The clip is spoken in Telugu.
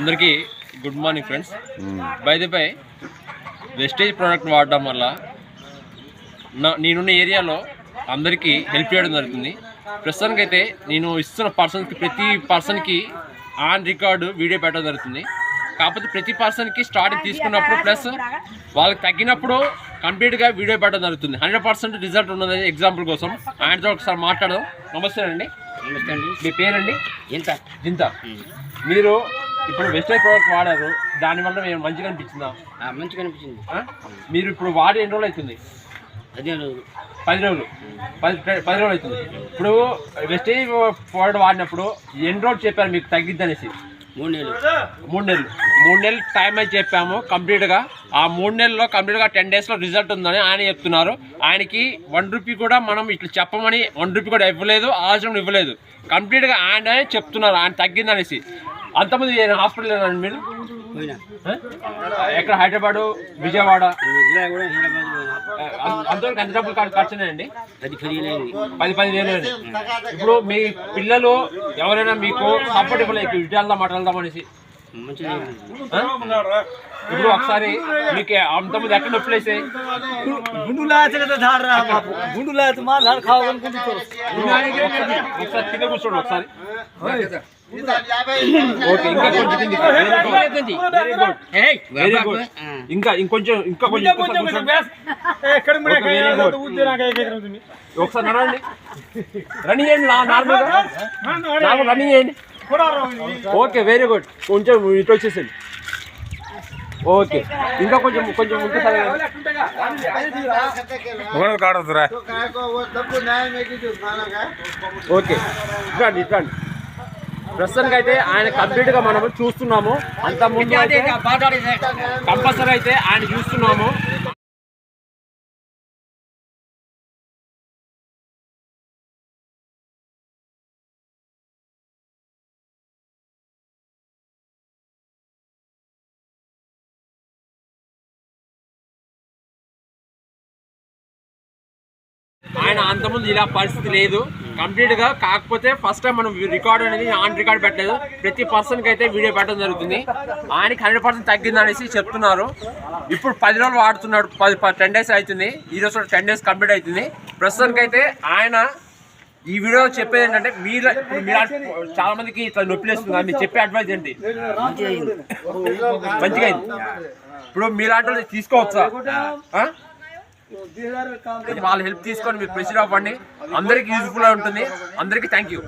అందరికీ good morning friends. By the by wastage product వాడడం వల్ల నా నేనున్న ఏరియాలో అందరికీ హెల్ప్ చేయడం జరుగుతుంది. ప్రస్తుతానికి అయితే నేను ఇస్తున్న పర్సన్కి ప్రతి పర్సన్కి ఆన్ రికార్డు వీడియో పెట్టడం జరుగుతుంది. కాకపోతే ప్రతి పర్సన్కి స్టార్టింగ్ తీసుకున్నప్పుడు ప్లస్ వాళ్ళకి తగ్గినప్పుడు కంప్లీట్గా వీడియో పెట్టడం జరుగుతుంది. హండ్రెడ్ పర్సెంట్ రిజల్ట్ ఉన్నది ఎగ్జాంపుల్ కోసం. ఆయనతో ఒకసారి మాట్లాడదాం. నమస్తే అండి. నమస్తే అండి. మీ పేరండి? ఎంత జింత. మీరు ఇప్పుడు వెస్టర్న్ ప్రోడక్ట్ వాడారు. దానివల్ల మేము మంచిగా అనిపించిందా? ఆ, మంచిగా అనిపించింది. ఆ? మీరు ఇప్పుడు వాడి ఎన్ని రోజులు అవుతుంది? పది రోజులు. పది పది రోజులు అవుతుంది. ఇప్పుడు వెస్టేజ్ ప్రోడక్ట్ వాడినప్పుడు ఎన్ని రోజులు చెప్పారు మీకు తగ్గిద్ది అనేసి? మూడు నెలలు. మూడు నెలలు. మూడు నెలలు టైం అయితే చెప్పాము కంప్లీట్గా ఆ మూడు నెలల్లో కంప్లీట్గా టెన్ డేస్లో రిజల్ట్ ఉందని ఆయన చెప్తున్నారు. ఆయనకి వన్ రూపీ కూడా మనం ఇట్లా చెప్పమని వన్ రూపీ కూడా ఇవ్వలేదు ఆలోచన ఇవ్వలేదు. కంప్లీట్గా ఆయన చెప్తున్నారు. ఆయన తగ్గిందనేసి అంతమంది హాస్పిటల్ అండి మీరు? ఎక్కడ? హైదరాబాద్ విజయవాడ? అంతవరకు ఎంత డబ్బులు ఖర్చు ఖర్చున్నాయండి? పది పది పది వేలు అండి. ఇప్పుడు మీ పిల్లలు ఎవరైనా మీకు సపోర్ట్ ఇవ్వలేదు ఇటు వెళ్దాం మాట వెళ్దాం అనేసి. మంచిగా అయింది. ఆ? ఇప్పుడు ఒకసారి మీకు అంతమంది ఎక్కడ నొప్పులు వేసాయి? ఒకసారి కింద కూర్చోండి ఒకసారి. ఇంకా ఇంకొంచెం ఇంకా కొంచెం. ఒకసారి నడవండి. రన్నింగ్ చేయండి నార్మల్ నార్మల్ రన్నింగ్ చేయండి. Okay very good. కొంచెం ఇటు వచ్చేసండి ఓకే ఇంకా కొంచెం కొంచెం ఇంకోసారి ఓకే ఇట్లాండి ఇట్లాండి ప్రస్తుతానికి అయితే ఆయన కంప్లీట్గా మనం చూస్తున్నాము. అంత ముందు అయితే కంపల్సరీ అయితే ఆయన చూస్తున్నాము. ఆయన అంతకుముందు ఇలా పరిస్థితి లేదు. కంప్లీట్గా కాకపోతే ఫస్ట్ టైం మనం రికార్డ్ అనేది ఆన్ రికార్డ్ పెట్టలేదు. ప్రతి పర్సన్కి అయితే వీడియో పెట్టడం జరుగుతుంది. ఆయనకి హండ్రెడ్ పర్సెంట్ తగ్గిందనేసి చెప్తున్నారు. ఇప్పుడు పది రోజులు వాడుతున్నాడు. పది టెన్ డేస్ అవుతుంది. ఈ రోజు టెన్ డేస్ కంప్లీట్ అవుతుంది. ప్రస్తుతానికి అయితే ఆయన ఈ వీడియో చెప్పేది ఏంటంటే మీరు మీరు చాలా మందికి ఇట్లా నొప్పి లేస్తుంది మీరు చెప్పే అడ్వైజ్ ఏంటి? మంచిగా ఇప్పుడు మీలాంటి తీసుకోవచ్చా? వాళ్ళ హెల్ప్ తీసుకొని మీరు ప్రెషర్ అవ్వండి అందరికి యూజ్ఫుల్ ఉంటుంది. అందరికీ థ్యాంక్ యూ